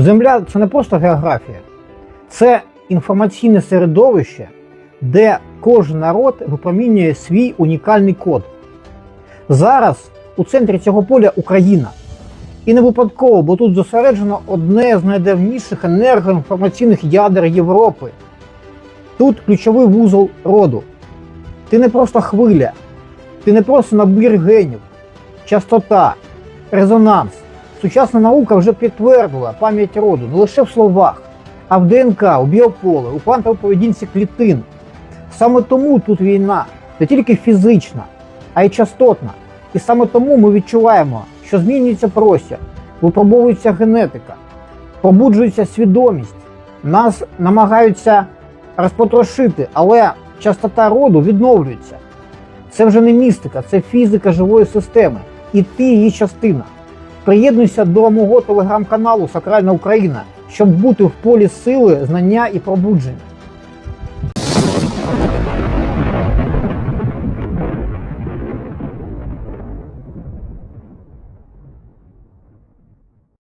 Земля це не просто географія, це інформаційне середовище, де кожен народ випромінює свій унікальний код. Зараз у центрі цього поля Україна. І не випадково, бо тут зосереджено одне з найдавніших енергоінформаційних ядер Європи. Тут ключовий вузол роду. Ти не просто хвиля, ти не просто набір генів, частота, резонанс. Сучасна наука вже підтвердила пам'ять роду не лише в словах, а в ДНК, у біополе, у квантовій поведінці клітин. Саме тому тут війна не тільки фізична, а й частотна. І саме тому ми відчуваємо, що змінюється простір, випробовується генетика, пробуджується свідомість. Нас намагаються розпотрошити, але частота роду відновлюється. Це вже не містика, це фізика живої системи. І ти її частина. Приєднуйся до мого телеграм-каналу Сакральна Україна, щоб бути в полі сили, знання і пробудження.